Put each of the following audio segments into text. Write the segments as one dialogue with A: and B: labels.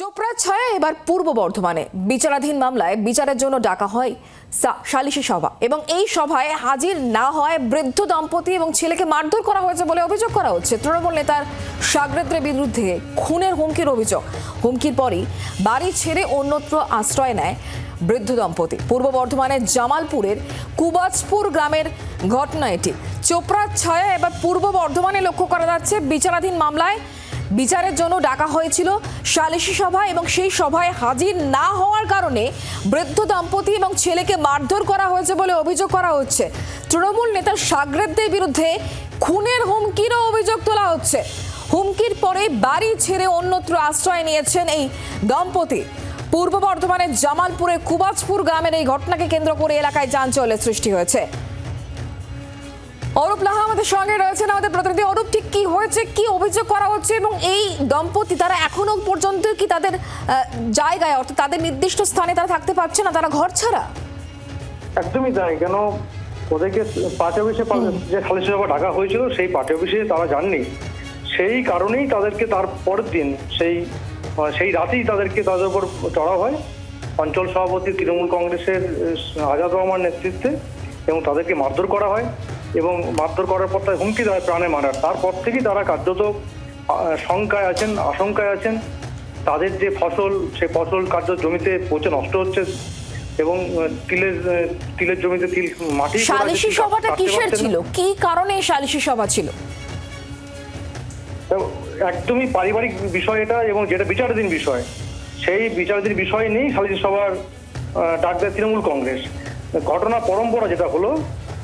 A: চোপড়া ছায়া এবার পূর্ব বর্ধমানে। বিচারাধীন মামলায় বিচারের জন্য ডাকা হয় সালিশি সভা এবং এই সভায় হাজির না হয় বৃদ্ধ দম্পতি এবং ছেলেকে মারধর করা হয়েছে বলে অভিযোগ করা হচ্ছে। তৃণমূল নেতার সাগরেদ্রের বিরুদ্ধে খুনের হুমকির অভিযোগ। হুমকির পরই বাড়ি ছেড়ে অন্যত্র আশ্রয় নেয় বৃদ্ধ দম্পতি। পূর্ব বর্ধমানের জামালপুরের কুবাজপুর গ্রামের ঘটনা এটি। চোপড়ার ছায়া এবার পূর্ব বর্ধমানে লক্ষ্য করা যাচ্ছে বিচারাধীন মামলায় বিচারের জন্য ডাকা হয়েছিল সালিশি সভা এবং সেই সভায় হাজির না হওয়ার কারণে বৃদ্ধ দম্পতি এবং ছেলেকে মারধর করা হয়েছে বলে অভিযোগ করা হচ্ছে। তৃণমূল নেতা সাগরেদদের বিরুদ্ধে খুনের হুমকিরও অভিযোগ তোলা হচ্ছে। হুমকির পরে বাড়ি ছেড়ে অন্যত্র আশ্রয় নিয়েছেন এই দম্পতি। পূর্ব বর্ধমানের জামালপুরে কুবাজপুর গ্রামের এই ঘটনাকে কেন্দ্র করে এলাকায় যানচলের সৃষ্টি হয়েছে। অরূপ লাহা আমাদের সঙ্গে রয়েছেন আমাদের প্রতিনিধি। অরূপ ঠিক কি হয়েছে? কি অভিযোগ করা হচ্ছে? এবং এই দম্পতি তারা এখনও পর্যন্ত কি তাদের জায়গায় অর্থাৎ তাদের নির্দিষ্ট স্থানে তারা থাকতে পারছে না? তারা ঘর ছাড়া?
B: একদমই তাই। কেন? ওদেরকে পার্টি অফিসে যে সালিশি সভা ডাকা হয়েছিল সেই পার্টি অফিসে তারা যাননি। সেই কারণেই তাদেরকে তার পরের দিন সেই সেই রাতেই তাদেরকে তাদের উপর চড়া হয়। অঞ্চল সভাপতি তৃণমূল কংগ্রেসের আজাদ রহমান নেতৃত্বে এবং তাদেরকে মারধর করা হয়। এবং মারধর করার পর তাদের হুমকি দেয় প্রাণে মারার। তারপর থেকেই তারা কার্যত শঙ্কায় আছেন আশঙ্কায় আছেন। তাদের যে ফসল সেই ফসল কার্য জমিতে পচে নষ্ট হচ্ছে এবং তিলের তিলের জমিতে তিল মাটি
A: সালিশি সভাটা কিসের ছিল? কি কারণে সালিশি সভা ছিল?
B: তো একদমই পারিবারিক বিষয় এটা এবং যেটা বিচারাধীন বিষয় সেই বিচারাধীন বিষয় নিয়েই সালিশি সভার ডাক দেয় তৃণমূল কংগ্রেস। ঘটনা পরম্পরা যেটা হলো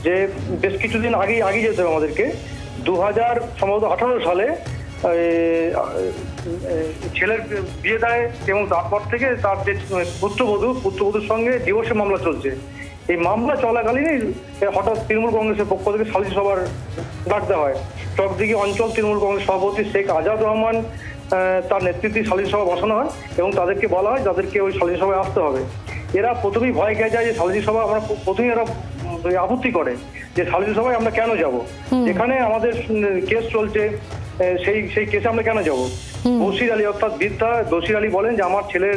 B: যে বেশ কিছুদিন আগেই আগে যেতে হবে আমাদেরকে। দু হাজার সম্ভবত আঠারো সালে ছেলের বিয়ে দেয় এবং তারপর থেকে তার যে পুত্রবধূ, পুত্রবধূর সঙ্গে ডিভোর্সের মামলা চলছে। এই মামলা চলাকালীনই হঠাৎ তৃণমূল কংগ্রেসের পক্ষ থেকে সালিশি সভার ডাক দেওয়া হয়। চকদিঘি অঞ্চল তৃণমূল কংগ্রেস সভাপতি শেখ আজাদ রহমান তার নেতৃত্বে সালিশি সভা বসানো হয় এবং তাদেরকে বলা হয় তাদেরকে ওই সালিশি সভায় আসতে হবে। এরা প্রথমেই ভয় খেয়ে যায় যে সালিশি সভা আমরা প্রথমেই এরা আপত্তি করে যে সালিশি সভায় আমরা কেন যাব? যেখানে আমাদের কেস চলছে সেই সেই কেসে আমরা কেন যাব? বসির আলী অর্থাৎ বৃদ্ধা বসির আলী বলেন যে আমার ছেলের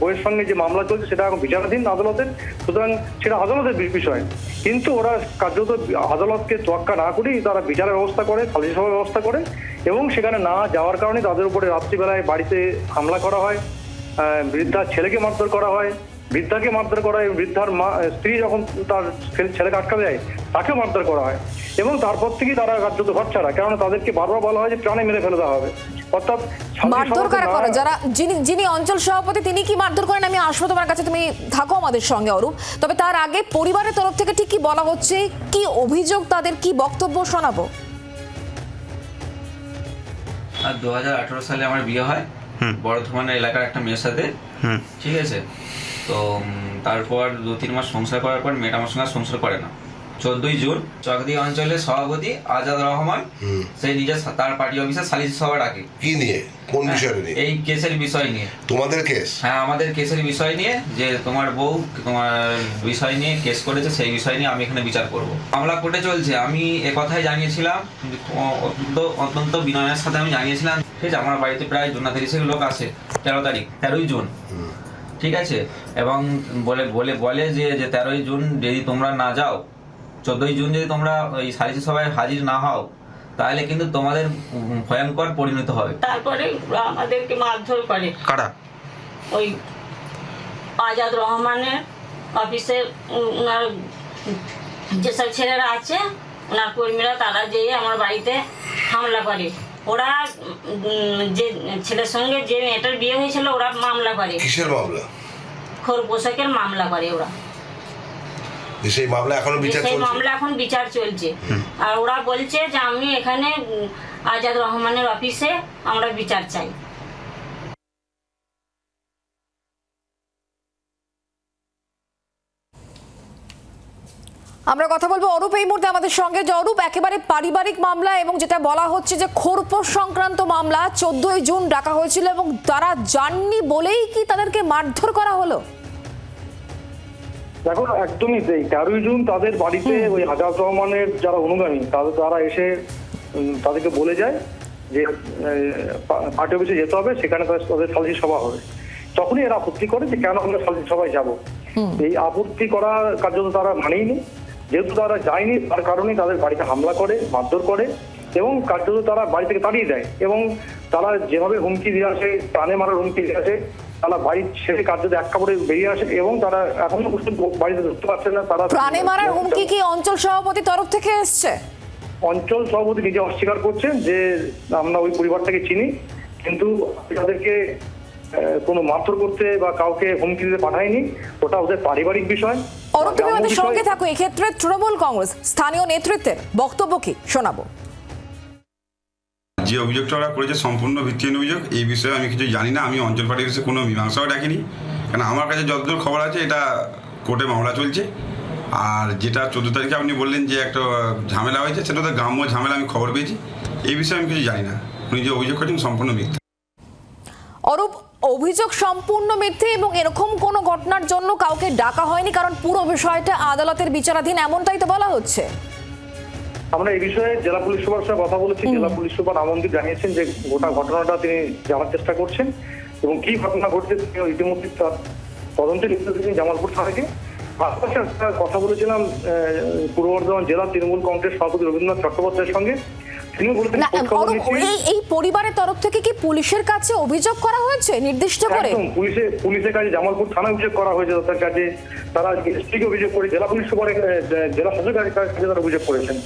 B: বইয়ের সঙ্গে যে মামলা চলছে সেটা এখন বিচারাধীন আদালতের সুতরাং সেটা আদালতের বিষয়। কিন্তু ওরা কার্যত আদালতকে তোয়াক্কা না করেই তারা বিচারের ব্যবস্থা করে সালিশি সভার ব্যবস্থা করে এবং সেখানে না যাওয়ার কারণে তাদের উপরে রাত্রিবেলায় বাড়িতে হামলা করা হয় বৃদ্ধার ছেলেকে মারধর করা হয় বৃদ্ধাকে মারধর করা হয় বৃদ্ধার মা স্ত্রী যখন তার ছেলেকে আটকাবে দেয় তাকেও মারধর করা হয়। এবং তারপর থেকেই তারা কার্যত ঘর ছাড়া কেননা তাদেরকে বারবার বলা হয় যে প্রাণে মেরে ফেলে দেওয়া হবে। অর্থাৎ
A: মারধর কারা করে যারা যিনি যিনি অঞ্চল সভাপতি তিনি কি মারধর করেন? আমি আসব তোমার কাছে তুমি থাকো আমাদের সঙ্গে অরূপ। তবে তার আগে পরিবারের তরফ থেকে ঠিক কি বলা হচ্ছে? কি অভিযোগ তাদের? কি বক্তব্য শোনাবো?
C: আর দু হাজার আঠেরো সালে আমার বিয়ে হয়। বর্ধমানের এলাকার একটা মেয়ের সাথে। ঠিক আছে? তো তারপর দু তিন মাস সংসার করার পর মেয়েটা আমার সঙ্গে সংসার করে না। চোদ্দই জুন চকদি অঞ্চলের সভাপতি আজাদ রহমান সেই নিজের তার পার্টি অফিসে সালিসি সভা ডাকে।
D: কি নিয়ে? কোন বিষয়টা নিয়ে?
C: এই কেসের বিষয় নিয়ে।
D: তোমাদের কেস?
C: হ্যাঁ আমাদের কেসের বিষয় নিয়ে যে তোমার বউ তোমার বিষয় নিয়ে কেস করেছে সেই বিষয় নিয়ে আমি এখানে বিচার করব। মামলা কোর্টে চলছে। আমি এ কথাই জানিয়েছিলাম অত্যন্ত অত্যন্ত বিনয়ের সাথে আমি জানিয়েছিলাম ঠিক আছে আমার বাড়িতে প্রায় জুনা তিরিশের লোক আসে তেরো তারিখ তেরোই জুন। ঠিক আছে? এবং বলে বলে বলে যে যে তেরোই জুন যদি তোমরা না যাও চোদ্দই জুন যদি তোমরা ওই সালিসি সভায় হাজির না হও তাহলে কিন্তু তোমাদের ভয়ঙ্কর পরিণত হবে।
E: তারপরে আমাদেরকে মারধর করে।
F: কারা?
E: ওই আজাদ রহমানের অফিসে ওনার যেসব ছেলেরা আছে ওনার কর্মীরা তারা যেয়ে আমার বাড়িতে হামলা করে। ওরা যে ছেলের সঙ্গে যে মেয়েটার বিয়ে হয়েছিল ওরা মামলা করে।
D: কিসের মামলা?
E: খোর পোশাকের মামলা করে ওরা।
D: সেই মামলা এখন বিচার চলছে?
E: মামলা এখন বিচার চলছে। আর ওরা বলছে যে আমি এখানে আজাদ রহমানের অফিসে আমরা বিচার চাই।
A: আমরা কথা বলব অরূপ এই মুহূর্তে আমাদের সঙ্গে। যে অরূপ একেবারে পারিবারিক মামলা এবং যেটা বলা হচ্ছে যে খোরপোশ সংক্রান্ত মামলা চোদ্দই জুন ডাকা হয়েছিল এবং তারা জাননি বলেই কি তাদেরকে মারধর করা হলো?
B: দেখো একদমই তাই তেরোই জুন তাদের বাড়িতে ওই আজাদ রহমানের যারা অনুগামী তাদের তারা এসে তাদেরকে বলে যায় যে পার্টি অফিসে যেতে হবে সেখানে তাদের সালিসি সভা হবে। তখনই এরা আপত্তি করে যে কেন আমরা সালিসি সভায় যাব। এই আপত্তি করা কার্যত তারা মানেইনি। যেহেতু তারা যায়নি তার কারণে তাদের বাড়িতে হামলা করে মারধর করে এবং কার্যত তারা বাড়ি থেকে তাড়িয়ে দেয় এবং তারা যেভাবে হুমকি দিয়ে আসে প্রাণে মারার হুমকি দিয়ে আসে তারা বাড়ি ছেড়ে কার্যত এক কাপড়ে বেরিয়ে আসে এবং তারা এখনও পর্যন্ত বাড়িতে ঢুকতে পারছে না তারা
A: প্রাণে মারার হুমকি কি অঞ্চল সভাপতি তরফ থেকে এসছে?
B: অঞ্চল সভাপতি নিজে অস্বীকার করছেন যে আমরা ওই পরিবারটাকে চিনি কিন্তু তাদেরকে কোনো মারধর করতে বা কাউকে হুমকি দিতে পাঠায়নি ওটা ওদের পারিবারিক বিষয়।
A: অরূপ তুমি আমাদের সঙ্গে থাকো এক্ষেত্রে তৃণমূল কংগ্রেস স্থানীয় নেতৃত্বের বক্তব্য কি শোনাবো?
F: যে অভিযোগটা ওরা করেছে সম্পূর্ণ ভিত্তিহীন অভিযোগ এই বিষয়ে আমি কিছু জানি না। আমি অঞ্চল পার্টির বিষয়ে কোনো মীমাংসাও ডাকিনি। কারণ আমার কাছে যতদূর খবর আছে এটা কোর্টে মামলা চলছে। আর যেটা চোদ্দ তারিখে আপনি বললেন যে একটা ঝামেলা হয়েছে সেটা তো গ্রাম্য ঝামেলা আমি খবর পেয়েছি। এই বিষয়ে আমি কিছু জানি না। উনি যে অভিযোগ করেছেন সম্পূর্ণ মিথ্যা।
A: অরূপ অভিযোগ সম্পূর্ণ মিথ্যে এবং এরকম কোনো ঘটনার জন্য কাউকে ডাকা হয়নি কারণ পুরো বিষয়টা আদালতের বিচারাধীন এমনটাই তো বলা হচ্ছে।
B: আমরা এই বিষয়ে জেলা পুলিশ সুপার সাথে কথা বলেছি জেলা পুলিশ সুপার আমন্দির জানিয়েছেন যে গোটা ঘটনাটা তিনি জানার চেষ্টা করছেন এবং কি ঘটনা ঘটছে তিনি ইতিমধ্যে তার তদন্তে লিপ্ত তিনি জামালপুর থানাকে। পাশাপাশি কথা বলেছিলাম পূর্ব বর্ধমান জেলা তৃণমূল কংগ্রেস সভাপতি রবীন্দ্রনাথ চট্টোপাধ্যায়ের সঙ্গে। তিনি বলেছেন।
A: এই এই পরিবারের তরফ থেকে কি পুলিশের কাছে অভিযোগ করা হয়েছে নির্দিষ্ট করে?
B: পুলিশে পুলিশের কাছে জামালপুর থানায় অভিযোগ করা হয়েছে তাদের কাছে। তারা এসপিকে অভিযোগ করে জেলা পুলিশ সুপারের জেলা শাসকের কাছে তারা অভিযোগ করেছেন।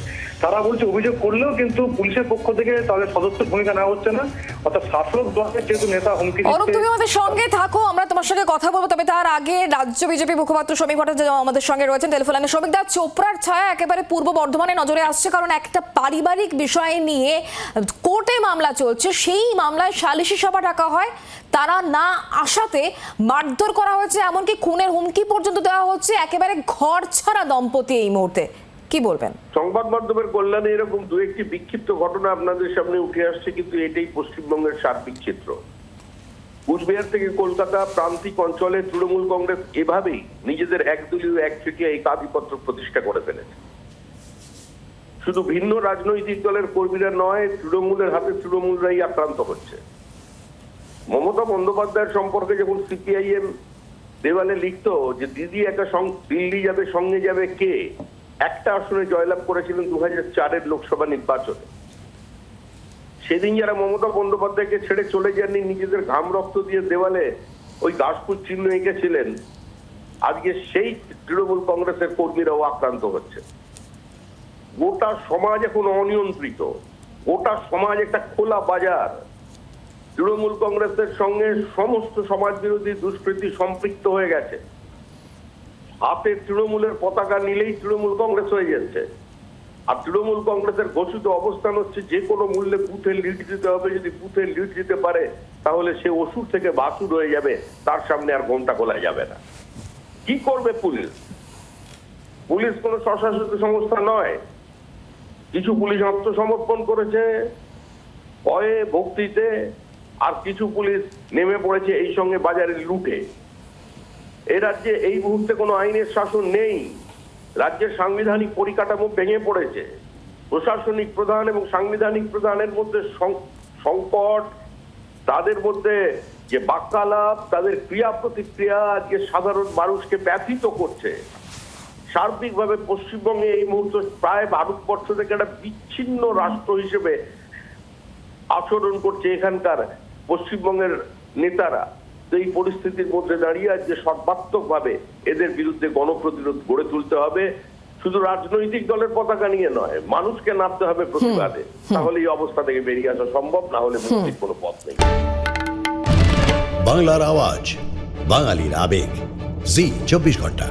B: তারা বলছে অভিযোগ করলেও কিন্তু পুলিশের পক্ষ থেকে তাদের সদস্য ভূমিকা নেওয়া হচ্ছে না। অর্থাৎ শাসক দলের যেহেতু নেতা হুমকি
A: অরূপ, তুমি আমাদের সঙ্গে থাকো, আমরা তোমার সঙ্গে কথা বলব। তবে তার আগে রাজ্য বিজেপি মুখপাত্র শ্রমিক ভট্টাচার্য আমাদের সঙ্গে রয়েছেন টেলিফোন। শ্রমিক দা, চোপড়ার ছায়া একেবারে পূর্ব বর্ধমানে নজরে আসছে, কারণ একটা পারিবারিক বিষয় নিয়ে কোর্টে মামলা চলছে। সেই মামলায় সালিশি সভা ডাকা হয়। তারা না আসাতে মারধর করা হয়েছে, এমনকি খুনের হুমকি পর্যন্ত দেওয়া হচ্ছে। একেবারে ঘর ছাড়া দম্পতি এই মুহূর্তে। কি বলবেন?
G: সংবাদ মাধ্যমের কল্যাণে এরকম দু একটি বিক্ষিপ্ত ঘটনা আপনাদের সামনে উঠে আসছে, কিন্তু এটাই পশ্চিমবঙ্গের সার্বিক চিত্র কুচবিহার থেকে কলকাতা প্রান্তিক অঞ্চলে তৃণমূল কংগ্রেস এভাবেই নিজেদের একদলীয় একচেটিয়া একাধিপত্য প্রতিষ্ঠা করে ফেলেছে। শুধু ভিন্ন রাজনৈতিক দলের কর্মীরা নয়, তৃণমূলের হাতে তৃণমূলরাই আক্রান্ত হচ্ছে। মমতা বন্দ্যোপাধ্যায়ের সম্পর্কে যখন সিপিআইএম দেওয়ালে লিখতো যে, দিদি, একটা দিল্লি যাবে, সঙ্গে যাবে কে? একটা আসনে জয়লাভ করেছিলেন দু হাজার চারের লোকসভা নির্বাচনে। সেদিন যারা মমতা বন্দ্যোপাধ্যায়কে ছেড়ে চলে যাননি, নিজেদের ঘাম রক্ত দিয়ে দেওয়ালে ওই দাসপুর চিহ্ন এঁকেছিলেন, আজকে সেই তৃণমূল কংগ্রেসের কর্মীরাও আক্রান্ত হচ্ছে। গোটা সমাজ এখন অনিয়ন্ত্রিত। গোটা সমাজ একটা খোলা বাজার। তৃণমূল কংগ্রেসের সঙ্গে সমস্ত সমাজ বিরোধী দুষ্কৃতি সম্পৃক্ত হয়ে গেছে। হাতে তৃণমূলের পতাকা নিলেই তৃণমূল কংগ্রেস হয়ে যাচ্ছে। আর তৃণমূল কংগ্রেসের ঘোষিত অবস্থান হচ্ছে যে কোনো মূল্যে বুথে লিড দিতে হবে, যদি বুথে লিড দিতে পারে, তাহলে সে অসুর থেকে বাসুর হয়ে যাবে, তার সামনে আর ঘণ্টা খোলা যাবে না। কি করবে পুলিশ? পুলিশ কোনো স্বশাসিত সংস্থা নয়। কিছু পুলিশ আত্মসমর্পণ করেছে, ভয়ে, ভক্তিতে, আর কিছু পুলিশ নেমে পড়েছে এই সঙ্গে বাজারে লুটে। এ রাজ্যে এই মুহূর্তে কোনো আইনের শাসন নেই। রাজ্যের সাংবিধানিক পরিকাঠামো ভেঙে পড়েছে। প্রশাসনিক প্রধান এবং সাংবিধানিক প্রধানের মধ্যে সংকট, তাদের মধ্যে যে বাক্যালাপ, তাদের ক্রিয়া প্রতিক্রিয়া আজকে সাধারণ মানুষকে ব্যথিত করছে। সার্বিকভাবে পশ্চিমবঙ্গে এই মুহূর্তে প্রায় ভারতবর্ষ থেকে একটা বিচ্ছিন্ন রাষ্ট্র হিসেবে আচরণ করছে এখানকার পশ্চিমবঙ্গের নেতারা। এই পরিস্থিতির মধ্যে দাঁড়িয়ে আজকে সর্বাত্মকভাবে এদের বিরুদ্ধে গণপ্রতিরোধ গড়ে তুলতে হবে শুধু রাজনৈতিক দলের পতাকা নিয়ে নয় মানুষকে নামতে হবে প্রতিবাদে। তাহলে এই অবস্থা থেকে বেরিয়ে আসা সম্ভব না হলে মুক্তির কোনো পথ নেই।
H: বাংলার আওয়াজ বাঙালির আবেগ। জি চব্বিশ ঘণ্টা।